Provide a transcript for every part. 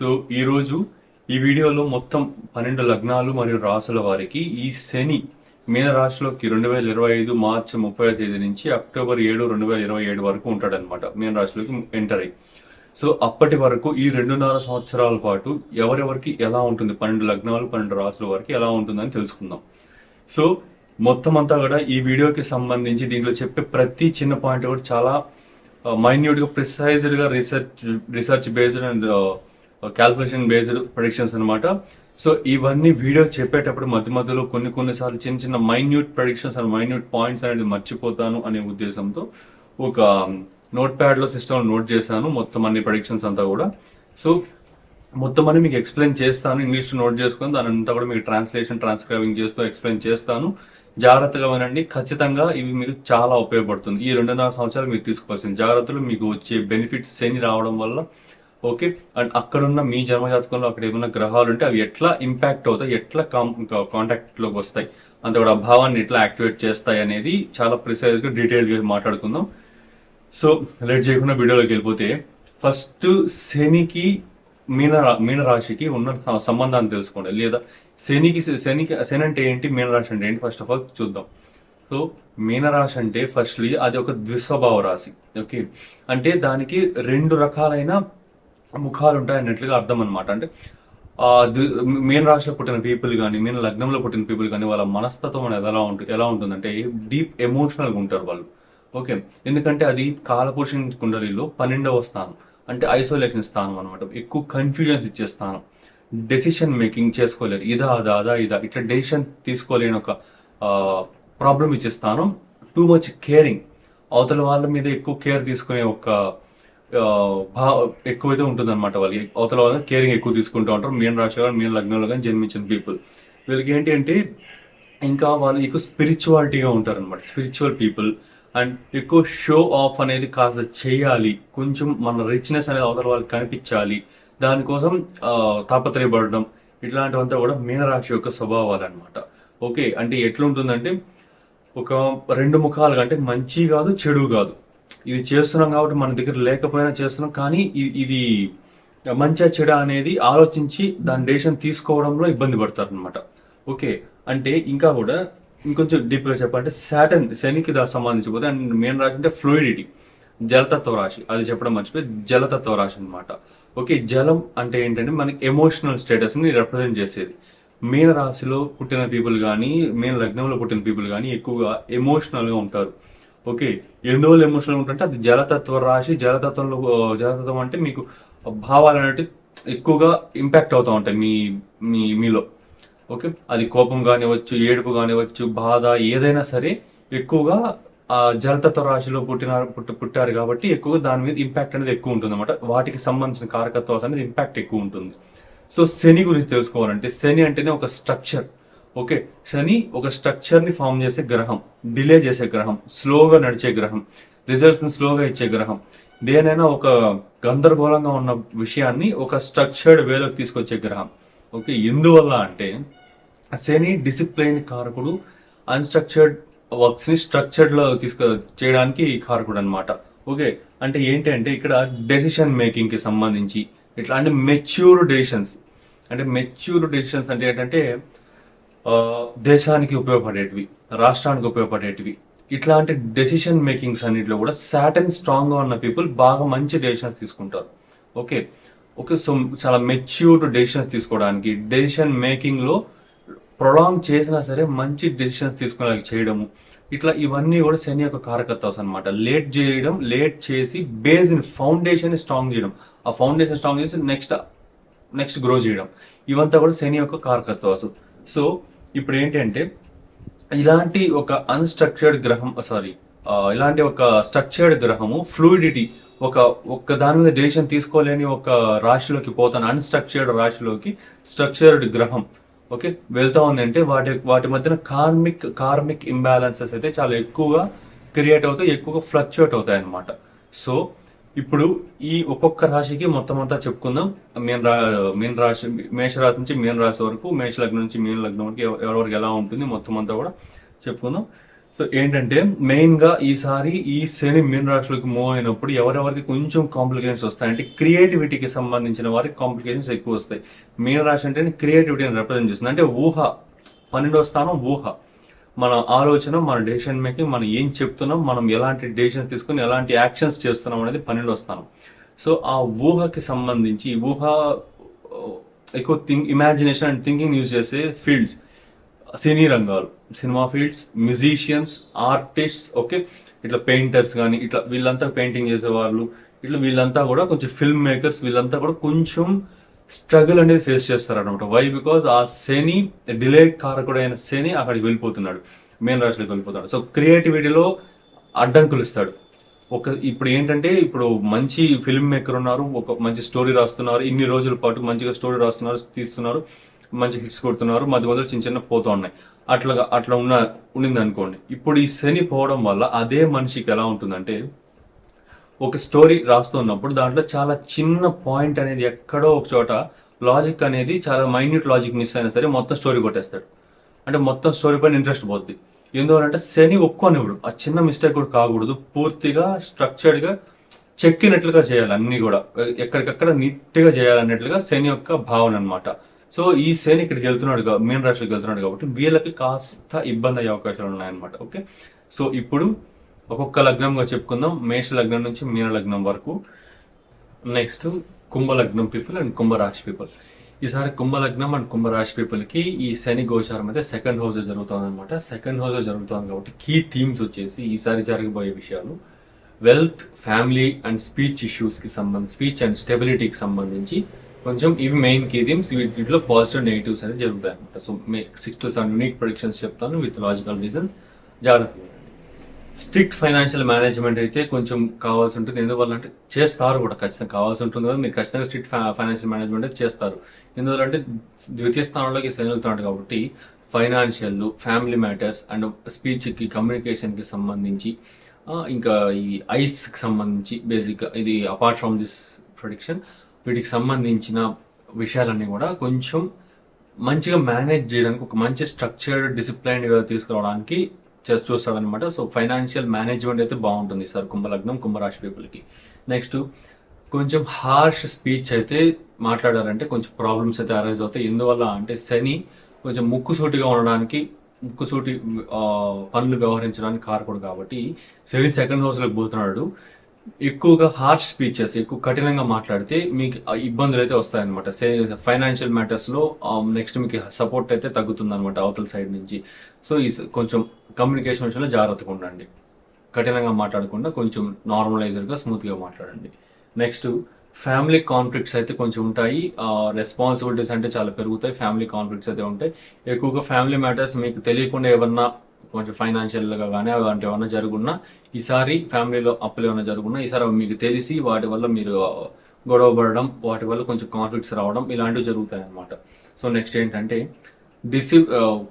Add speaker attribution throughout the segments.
Speaker 1: So ఈరోజు ఈ వీడియోలో మొత్తం పన్నెండు లగ్నాలు మరియు రాసుల వారికి ఈ శని మీనరాశిలోకి రెండు వేల ఇరవై ఐదు మార్చి ముప్పై తేదీ నుంచి అక్టోబర్ ఏడు రెండు వేల ఇరవై ఏడు వరకు ఉంటాడనమాట మీనరాశిలోకి ఎంటర్ అయ్యి. సో అప్పటి వరకు ఈ రెండున్నర సంవత్సరాల పాటు ఎవరెవరికి ఎలా ఉంటుంది? పన్నెండు లగ్నాలు పన్నెండు రాసుల వరకు ఎలా ఉంటుందని తెలుసుకుందాం. సో మొత్తం అంతా కూడా ఈ వీడియోకి సంబంధించి దీంట్లో చెప్పే ప్రతి చిన్న పాయింట్ కూడా చాలా మైన్యూట్గా ప్రిసైజ్డ్గా research research based and calculation based predictions అన్నమాట. సో ఇవన్నీ వీడియో చెప్పేటప్పుడు మధ్య మధ్యలో కొన్ని కొన్నిసార్లు చిన్న చిన్న minute predictions and minute points అనేది మర్చిపోతాను అనే ఉద్దేశంతో ఒక um, నోట్ ప్యాడ్లో సిస్టమ్ నోట్ చేశాను. మొత్తం అన్ని ప్రొడిక్షన్స్ అంతా కూడా. సో మొత్తం అని మీకు ఎక్స్ప్లెయిన్ చేస్తాను. ఇంగ్లీష్ నోట్ చేసుకొని దాని అంతా కూడా మీకు ట్రాన్స్లేషన్ ట్రాన్స్క్రైబింగ్ చేస్తూ ఎక్స్ప్లెయిన్ చేస్తాను. జాగ్రత్తగా వినండి. ఖచ్చితంగా ఇవి మీకు చాలా ఉపయోగపడుతుంది. ఈ రెండున్నర సంవత్సరాలు మీరు తీసుకోవాల్సిన జాగ్రత్తలు మీకు వచ్చే బెనిఫిట్స్ శని రావడం వల్ల ఓకే? అండ్ అక్కడున్న మీ జన్మజాతకంలో అక్కడ ఏమైనా గ్రహాలు ఉంటే అవి ఎట్లా ఇంపాక్ట్ అవుతాయి? ఎట్లా కాంటాక్ట్లోకి వస్తాయి? అంత కూడా ఆ భావాన్ని ఎట్లా యాక్టివేట్ చేస్తాయి అనేది చాలా ప్రిసైజ్గా డీటెయిల్గా మాట్లాడుకుందాం. సో లేట్ చేయకుండా వీడియోలోకి వెళ్ళిపోతే ఫస్ట్ శనికి మీన మీనరాశికి మీన రాశికి ఉన్న సంబంధాన్ని తెలుసుకోండి. లేదా శనికి శనికి శని అంటే ఏంటి? మీనరాశి అంటే ఏంటి? ఫస్ట్ ఆఫ్ ఆల్ చూద్దాం. సో మీనరాశి అంటే ఫస్ట్లీ అది ఒక ద్విస్వభావ రాశి. ఓకే? అంటే దానికి రెండు రకాలైన ముఖాలు ఉంటాయి అన్నట్లుగా అర్థం అనమాట అంటే ఆ ద్వి- మీన రాశిలో పుట్టిన పీపుల్ కానీ మీన లగ్నంలో పుట్టిన పీపుల్ కానీ వాళ్ళ మనస్తత్వం అనేది ఎలా ఉంటుంది ఎలా ఉంటుందంటే డీప్ ఎమోషనల్గా ఉంటారు వాళ్ళు. ఓకే? ఎందుకంటే అది కాలపురుషుని కుండలిలో పన్నెండవ స్థానం. అంటే ఐసోలేషన్ స్థానం అనమాట ఎక్కువ కన్ఫ్యూజన్స్ ఇచ్చే స్థానం. డెసిషన్ మేకింగ్ చేసుకోలేరు. ఇదా అదా అదా ఇదా. ఇట్లా డెసిషన్ తీసుకోలేని ఒక ప్రాబ్లం ఇచ్చే స్థానం. Too much caring. అవతల వాళ్ళ మీద ఎక్కువ కేర్ తీసుకునే ఒక ఎక్కువైతే ఉంటుంది అనమాట వాళ్ళకి. అవతల వాళ్ళ కేరింగ్ ఎక్కువ తీసుకుంటూ ఉంటారు. మీన రాశిలో కానీ మీన లగ్నంలో కానీ జన్మించిన పీపుల్ వీళ్ళకి ఏంటి అంటే ఇంకా వాళ్ళు ఎక్కువ స్పిరిచువాలిటీగా ఉంటారు అనమాట స్పిరిచువల్ పీపుల్ అండ్ ఎక్కువ షో ఆఫ్ అనేది కాస్త చేయాలి. కొంచెం మన రిచ్నెస్ అనేది అవతల వాళ్ళకి కనిపించాలి. దానికోసం తాపత్రయపడడం ఇట్లాంటివంతా కూడా మీనరాశి యొక్క స్వభావాలు అనమాట ఓకే అంటే ఎట్లుంటుందంటే ఒక రెండు ముఖాలుగా అంటే మంచి కాదు చెడు కాదు. ఇది చేస్తున్నాం కాబట్టి మన దగ్గర లేకపోయినా చేస్తున్నాం. కానీ ఇది మంచిగా చెడ అనేది ఆలోచించి దాని డెసిషన్ తీసుకోవడంలో ఇబ్బంది పడతారు అనమాట ఓకే. అంటే ఇంకా కూడా ఇంకొంచెం డీప్గా చెప్పాలంటే సాటన్ శనికి దా సంబంధించిపోతే అండ్ మెయిన్ రాశి అంటే ఫ్లూయిడిటీ జలతత్వ రాశి. అది చెప్పడం మర్చిపోయి జలతత్వ రాశి అనమాట ఓకే. జలం అంటే ఏంటంటే మనకి ఎమోషనల్ స్టేటస్ని రిప్రజెంట్ చేసేది. మీన రాశిలో పుట్టిన పీపుల్ కానీ మీన లగ్నంలో పుట్టిన పీపుల్ కానీ ఎక్కువగా ఎమోషనల్గా ఉంటారు. ఓకే ఎందువల్ల ఎమోషనల్ ఉంటుంటే అది జలతత్వ రాశి జలతత్వంలో జలతత్వం అంటే మీకు భావాలు అనేవి ఎక్కువగా ఇంపాక్ట్ అవుతూ ఉంటాయి మీ మీ మీలో. ఓకే అది కోపం కానివ్వచ్చు ఏడుపు కానివ్వచ్చు బాధ ఏదైనా సరే ఎక్కువగా ఆ జలతత్వ రాశిలో పుట్టిన పుట్ట పుట్టారు కాబట్టి ఎక్కువగా దాని మీద ఇంపాక్ట్ అనేది ఎక్కువ ఉంటుంది అనమాట వాటికి సంబంధించిన కారకత్వాలు అనేది ఇంపాక్ట్ ఎక్కువ ఉంటుంది. సో శని గురించి తెలుసుకోవాలంటే శని అంటేనే ఒక స్ట్రక్చర్ ఓకే శని ఒక స్ట్రక్చర్ని ఫామ్ చేసే గ్రహం డిలే చేసే గ్రహం స్లోగా నడిచే గ్రహం రిజల్ట్స్ని స్లోగా ఇచ్చే గ్రహం. దేనైనా ఒక గందరగోళంగా ఉన్న విషయాన్ని ఒక స్ట్రక్చర్డ్ వేలోకి తీసుకొచ్చే గ్రహం. ఓకే ఎందువల్ల అంటే శని డిసిప్లైన్ కారకుడు అన్స్ట్రక్చర్డ్ వర్క్స్ని స్ట్రక్చర్డ్లో తీసుకు చేయడానికి కారకుడు అనమాట ఓకే అంటే ఏంటి అంటే ఇక్కడ డెసిషన్ మేకింగ్కి సంబంధించి ఇట్లా అంటే మెచ్యూర్ డెసిషన్స్ అంటే మెచ్యూర్ డెసిషన్స్ అంటే ఏంటంటే దేశానికి ఉపయోగపడేటివి రాష్ట్రానికి ఉపయోగపడేటివి. ఇట్లాంటి డెసిషన్ మేకింగ్స్ అన్నిటిలో కూడా సాటన్ స్ట్రాంగ్గా ఉన్న పీపుల్ బాగా మంచి డెసిషన్స్ తీసుకుంటారు. ఓకే? ఓకే సో చాలా మెచ్యూర్డ్ డెసిషన్స్ తీసుకోవడానికి డెసిషన్ మేకింగ్లో ప్రొలాంగ్ చేసినా సరే మంచి డెసిషన్స్ తీసుకునేలా చేయడము. ఇట్లా ఇవన్నీ కూడా శని యొక్క కారకత్వాస్ అనమాట లేట్ చేయడం లేట్ చేసి బేస్ ఇన్ ఫౌండేషన్ స్ట్రాంగ్ చేయడం. ఆ ఫౌండేషన్ స్ట్రాంగ్ చేసి నెక్స్ట్ నెక్స్ట్ గ్రో చేయడం. ఇవంతా కూడా శని యొక్క కారకత్వాసు సో ఇప్పుడు ఏంటంటే ఇలాంటి ఒక అన్స్ట్రక్చర్డ్ గ్రహం uh, సారీ uh, ఇలాంటి ఒక స్ట్రక్చర్డ్ గ్రహము ఫ్లూయిడిటీ ఒక ఒక్క దాని మీద డెసిషన్ తీసుకోలేని ఒక రాశిలోకి పోతాను అన్స్ట్రక్చర్డ్ రాశిలోకి స్ట్రక్చర్డ్ గ్రహం. ఓకే వెళ్తా ఉందంటే వాటి వాటి మధ్యన కార్మిక్ కార్మిక్ ఇంబ్యాలెన్సెస్ అయితే చాలా ఎక్కువగా క్రియేట్ అవుతాయి ఎక్కువగా ఫ్లక్చుయేట్ అవుతాయి అన్నమాట సో ఇప్పుడు ఈ ఒక్కొక్క రాశికి మొత్తం అంతా చెప్పుకుందాం. మీన రా మీన రాశి మేషరాశి నుంచి మీన రాశి వరకు మేష లగ్నం నుంచి మీన లగ్నం వరకు ఎవరెవరికి ఎలా ఉంటుంది మొత్తం అంతా కూడా చెప్పుకుందాం. సో ఏంటంటే మెయిన్గా ఈసారి ఈ శని మీన రాశులకు మూవ్ అయినప్పుడు ఎవరెవరికి కొంచెం కాంప్లికేషన్స్ వస్తాయి. అంటే క్రియేటివిటీకి సంబంధించిన వారికి కాంప్లికేషన్స్ ఎక్కువ వస్తాయి. మీన రాశి అంటే క్రియేటివిటీని రిప్రజెంట్ చేస్తుంది. అంటే ఊహ పన్నెండవ స్థానం ఊహ. మన ఆలోచన మన డెసిషన్ మేకింగ్ మనం ఏం చెప్తున్నాం మనం ఎలాంటి డెసిషన్స్ తీసుకుని ఎలాంటి యాక్షన్స్ చేస్తున్నాం అనేది పన్నెండవ స్థానం. సో ఆ ఊహకి సంబంధించి ఊహ ఎక్కువ think imagination and thinking use చేసే ఫీల్డ్స్ సినీ రంగాలు cinema fields musicians artists okay ఇట్లా పెయింటర్స్ కానీ ఇట్లా వీళ్ళంతా పెయింటింగ్ చేసేవాళ్ళు ఇట్లా వీళ్ళంతా కూడా కొంచెం ఫిల్మ్ మేకర్స్ వీళ్ళంతా కూడా కొంచెం స్ట్రగుల్ అనేది ఫేస్ చేస్తారు అనమాట వై బికాజ్ ఆ శని డిలే కారకుడైన శని అక్కడికి వెళ్ళిపోతున్నాడు. మెయిన్ రాశిలోకి వెళ్ళిపోతున్నాడు సో క్రియేటివిటీలో అడ్డంకులు ఇస్తాడు. ఒక ఇప్పుడు ఏంటంటే ఇప్పుడు మంచి ఫిల్మ్ మేకర్ ఉన్నారు ఒక మంచి స్టోరీ రాస్తున్నారు ఇన్ని రోజుల పాటు మంచిగా స్టోరీ రాస్తున్నారు తీస్తున్నారు మంచి హిట్స్ కొడుతున్నారు మధ్య మధ్యలో చిన్న చిన్న పోతూ ఉన్నాయి. అట్లా అట్లా ఉన్న ఉండింది అనుకోండి ఇప్పుడు ఈ శని పోవడం వల్ల అదే మనిషికి ఎలా ఉంటుందంటే ఒక స్టోరీ రాస్తున్నప్పుడు దాంట్లో చాలా చిన్న పాయింట్ అనేది ఎక్కడో ఒక చోట లాజిక్ అనేది చాలా మైన్యూట్ లాజిక్ మిస్ అయినా సరే మొత్తం స్టోరీ కొట్టేస్తాడు. అంటే మొత్తం స్టోరీ పైన ఇంట్రెస్ట్ పోద్ది. ఎందువలంటే శని ఒక్కనివ్వడు. ఆ చిన్న మిస్టేక్ కూడా కాకూడదు. పూర్తిగా స్ట్రక్చర్డ్గా చెక్కినట్లుగా చేయాలి అన్ని కూడా. ఎక్కడికక్కడ నీట్గా చేయాలన్నట్లుగా శని యొక్క భావన అనమాట సో ఈ శని ఇక్కడికి వెళ్తున్నాడు మీన రాశికి వెళ్తున్నాడు కాబట్టి వీళ్ళకి కాస్త ఇబ్బంది అయ్యే అవకాశాలు ఉన్నాయన్నమాట. ఓకే? సో ఇప్పుడు ఒక్కొక్క లగ్నంగా చెప్పుకుందాం. మేష లగ్నం నుంచి మీన లగ్నం వరకు. నెక్స్ట్ కుంభ లగ్నం పీపుల్ అండ్ కుంభరాశి పీపుల్ ఈసారి కుంభలగ్నం అండ్ కుంభ రాశి పీపుల్కి ఈ శని గోచారం అయితే సెకండ్ హౌస్ జరుగుతుంది అనమాట సెకండ్ హౌస్ జరుగుతుంది కాబట్టి కీ థీమ్స్ వచ్చేసి ఈసారి జరగబోయే విషయాలు. వెల్త్ ఫ్యామిలీ అండ్ స్పీచ్ ఇష్యూస్కి సంబంధించి స్పీచ్ అండ్ స్టెబిలిటీకి సంబంధించి కొంచెం ఇవి మెయిన్ కీ థీమ్స్ వీటిలో పాజిటివ్ నెగిటివ్స్ అనేది జరుగుతాయి అనమాట so six to seven unique predictions చెప్తాను విత్ లాజికల్ రీజన్స్ జాగ్రత్త స్ట్రిక్ట్ ఫైనాన్షియల్ మేనేజ్మెంట్ అయితే కొంచెం కావాల్సి ఉంటుంది. ఎందువల్ల అంటే చేస్తారు కూడా ఖచ్చితంగా కావాల్సి ఉంటుంది కదా. మీరు ఖచ్చితంగా స్ట్రిక్ట్ ఫైనాన్షియల్ మేనేజ్మెంట్ చేస్తారు. ఎందువల్ల అంటే ద్వితీయ స్థానంలోకి శని కాబట్టి ఫైనాన్షియల్ ఫ్యామిలీ మ్యాటర్స్ అండ్ స్పీచ్కి కమ్యూనికేషన్కి సంబంధించి ఇంకా ఈ ఐస్కి సంబంధించి బేసిక్ ఇది అపార్ట్ ఫ్రమ్ దిస్ ప్రొడిక్షన్ వీటికి సంబంధించిన విషయాలన్నీ కూడా కొంచెం మంచిగా మేనేజ్ చేయడానికి ఒక మంచి స్ట్రక్చర్డ్ డిసిప్లైన్ తీసుకురావడానికి చేసి చూస్తాడనమాట సో ఫైనాన్షియల్ మేనేజ్మెంట్ అయితే బాగుంటుంది సార్ కుంభలగ్నం కుంభరాశి పీపుల్కి. నెక్స్ట్ కొంచెం హార్ష్ స్పీచ్ అయితే మాట్లాడారంటే కొంచెం ప్రాబ్లమ్స్ అయితే అరైజ్ అవుతాయి. ఎందువల్ల అంటే శని కొంచెం ముక్కుసూటిగా ఉండడానికి ముక్కుసూటి ఆ, పనులు వ్యవహరించడానికి కారకుడు కాబట్టి శని సెకండ్ హౌస్లోకి పోతున్నాడు. ఎక్కువగా హార్ష్ స్పీచెస్ ఎక్కువ కఠినంగా మాట్లాడితే మీకు ఇబ్బందులు అయితే వస్తాయన్నమాట. ఫైనాన్షియల్ మ్యాటర్స్లో um, నెక్స్ట్ మీకు సపోర్ట్ అయితే తగ్గుతుంది అనమాట అవతల సైడ్ నుంచి. సో ఈ కొంచెం కమ్యూనికేషన్ విషయంలో జాగ్రత్తగా ఉండండి. కఠినంగా మాట్లాడకుండా కొంచెం నార్మలైజర్గా స్మూత్గా మాట్లాడండి. నెక్స్ట్ ఫ్యామిలీ కాన్ఫ్లిక్ట్స్ అయితే కొంచెం ఉంటాయి. రెస్పాన్సిబిలిటీస్ అంటే చాలా పెరుగుతాయి. ఫ్యామిలీ కాన్ఫ్లిక్ట్స్ అయితే ఉంటాయి. ఎక్కువగా ఫ్యామిలీ మ్యాటర్స్ మీకు తెలియకుండా ఏమన్నా కొంచెం ఫైనాన్షియల్గా కానీ అలాంటి ఏమైనా జరుగున్నా ఈసారి ఫ్యామిలీలో అప్పులు ఏమైనా జరుగున్నా ఈసారి అవి మీకు తెలిసి వాటి వల్ల మీరు గొడవ పడడం వాటి వల్ల కొంచెం కాన్ఫ్లిక్ట్స్ రావడం ఇలాంటివి జరుగుతాయి అన్నమాట సో నెక్స్ట్ ఏంటంటే డిసి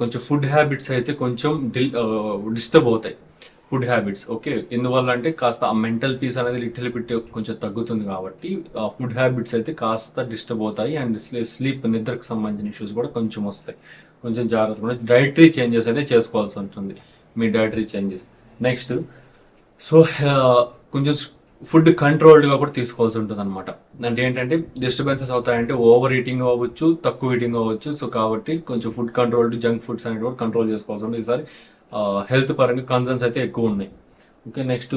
Speaker 1: కొంచెం ఫుడ్ హ్యాబిట్స్ అయితే కొంచెం డిస్టర్బ్ అవుతాయి. ఫుడ్ హ్యాబిట్స్ ఓకే ఎందువల్ల అంటే కాస్త ఆ మెంటల్ పీస్ అనేది లిటిల్ బిట్ కొంచెం తగ్గుతుంది కాబట్టి ఆ ఫుడ్ హ్యాబిట్స్ అయితే కాస్త డిస్టర్బ్ అవుతాయి. అండ్ స్లీప్ నిద్రకు సంబంధించిన ఇష్యూస్ కూడా కొంచెం వస్తాయి. కొంచెం జాగ్రత్తగా డైటరీ చేంజెస్ అనేది చేసుకోవాల్సి ఉంటుంది. మీ డైటరీ చేంజెస్. నెక్స్ట్ సో కొంచెం ఫుడ్ కంట్రోల్డ్గా కూడా తీసుకోవాల్సి ఉంటుంది అనమాట అంటే ఏంటంటే డిస్టర్బెన్సెస్ అవుతాయంటే ఓవర్ ఈటింగ్ అవ్వచ్చు తక్కువ ఈటింగ్ అవ్వచ్చు. సో కాబట్టి కొంచెం ఫుడ్ కంట్రోల్డ్ జంక్ ఫుడ్స్ అనేవి కూడా కంట్రోల్ చేసుకోవాల్సి ఉంటుంది. ఈసారి హెల్త్ పరంగా కన్సర్న్స్ అయితే ఎక్కువ ఉన్నాయి. ఓకే నెక్స్ట్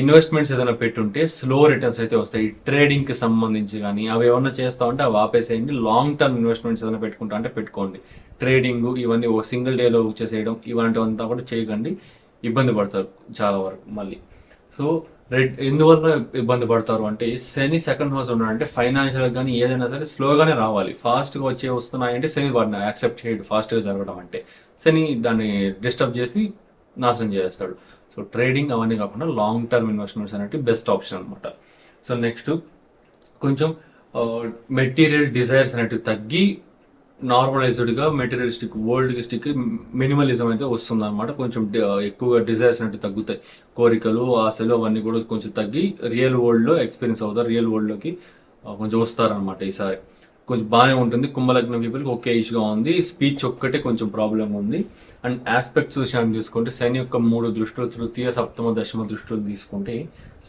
Speaker 1: ఇన్వెస్ట్మెంట్స్ ఏదైనా పెట్టుంటే స్లో రిటర్న్స్ అయితే వస్తాయి. ట్రేడింగ్కి సంబంధించి కానీ అవి ఏమన్నా చేస్తా ఉంటే అవి ఆపేసేయండి. లాంగ్ టర్మ్ ఇన్వెస్ట్మెంట్స్ ఏదైనా పెట్టుకుంటా అంటే పెట్టుకోండి. ట్రేడింగ్ ఇవన్నీ ఒక సింగిల్ డేలో చేసేయడం ఇలాంటివంతా కూడా చేయకండి. ఇబ్బంది పడతారు చాలా వరకు మళ్ళీ. సో రెడ్ ఎందువల్ల ఇబ్బంది పడతారు అంటే శని సెకండ్ హౌస్ ఉన్నాడంటే ఫైనాన్షియల్ కానీ ఏదైనా సరే స్లోగానే రావాలి. ఫాస్ట్గా వచ్చే వస్తున్నాయంటే శని వాటిని యాక్సెప్ట్ చేయడు ఫాస్ట్గా జరగడం అంటే. శని దాన్ని డిస్టర్బ్ చేసి నాశనం చేస్తాడు. సో ట్రేడింగ్ అవన్నీ కాకుండా లాంగ్ టర్మ్ ఇన్వెస్ట్మెంట్స్ అనేవి బెస్ట్ ఆప్షన్ అనమాట సో నెక్స్ట్ కొంచెం మెటీరియల్ డిజైర్స్ అనేటివి తగ్గి నార్మలైజ్డ్గా మెటీరియలిస్టిక్ వరల్డ్ మినిమలిజం అయితే వస్తుంది అనమాట కొంచెం ఎక్కువగా డిజైర్స్ అంటే తగ్గుతాయి. కోరికలు ఆశలు అవన్నీ కూడా కొంచెం తగ్గి రియల్ వరల్డ్లో ఎక్స్పీరియన్స్ అవుతారు. రియల్ వరల్డ్లోకి కొంచెం వస్తారనమాట ఈసారి. కొంచెం బాగానే ఉంటుంది. కుంభలగ్నం పీపుల్కి ఒకే ఇష్గా ఉంది. స్పీచ్ ఒక్కటే కొంచెం ప్రాబ్లం ఉంది. అండ్ ఆస్పెక్ట్స్ విషయాన్ని తీసుకుంటే శని యొక్క మూడు దృష్టిలు తృతీయ సప్తమ దశమ దృష్టిలు తీసుకుంటే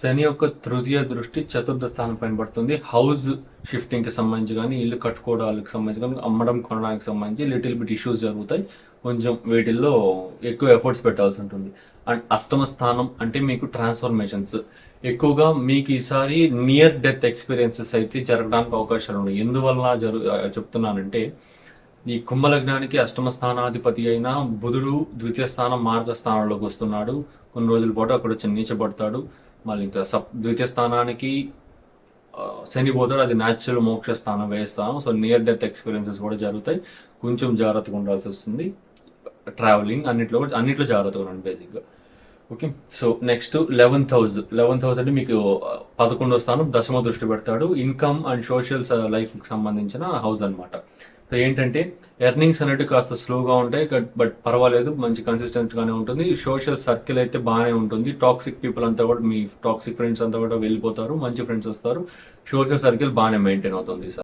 Speaker 1: శని యొక్క తృతీయ దృష్టి చతుర్థ స్థానం పైన పడుతుంది. హౌస్ షిఫ్టింగ్కి సంబంధించి కానీ ఇల్లు కట్టుకోవడానికి సంబంధించి కానీ అమ్మడం కొనడానికి సంబంధించి లిటిల్ బిట్ ఇష్యూస్ జరుగుతాయి. కొంచెం వీటిల్లో ఎక్కువ ఎఫర్ట్స్ పెట్టాల్సి ఉంటుంది. అండ్ అష్టమ స్థానం అంటే మీకు ట్రాన్స్ఫర్మేషన్స్. ఎక్కువగా మీకు ఈసారి నియర్ డెత్ ఎక్స్పీరియన్సెస్ అయితే జరగడానికి అవకాశాలు ఉన్నాయి. ఎందువల్ల జరు చెప్తున్నానంటే ఈ కుంభలగ్నానికి అష్టమ స్థానాధిపతి అయిన బుధుడు ద్వితీయ స్థానం మార్గ స్థానంలోకి వస్తున్నాడు. కొన్ని రోజుల పాటు అక్కడ వచ్చి నీచబడతాడు. మళ్ళీ ఇంకా సప్ ద్వితీయ స్థానానికి శని పోతాడు. అది న్యాచురల్ మోక్ష స్థానం వేస్తాం సో నియర్ డెత్ ఎక్స్పీరియన్సెస్ కూడా జరుగుతాయి. కొంచెం జాగ్రత్తగా ఉండాల్సి వస్తుంది. ట్రావెలింగ్ అన్నిట్లో కూడా అన్నిట్లో జాగ్రత్తగా ఉండండి బేసిక్గా okay so next eleventh house eleventh house అంటే మీకు uh, పదకొండో స్థానం దశమ దృష్టి పెడతాడు. ఇన్కమ్ అండ్ సోషల్ లైఫ్కి సంబంధించిన హౌస్ అన్నమాట. సో ఏంటంటే ఎర్నింగ్స్ అనేవి కాస్త స్లోగా ఉంటాయి బట్ పర్వాలేదు మంచి కన్సిస్టెంట్ గానే ఉంటుంది. సోషల్ సర్కిల్ అయితే బాగానే ఉంటుంది. టాక్సిక్ పీపుల్ అంతా కూడా మీ టాక్సిక్ ఫ్రెండ్స్ అంతా కూడా వెళ్ళిపోతారు మంచి ఫ్రెండ్స్ వస్తారు. సోషల్ సర్కిల్ బాగానే మెయింటైన్ అవుతుంది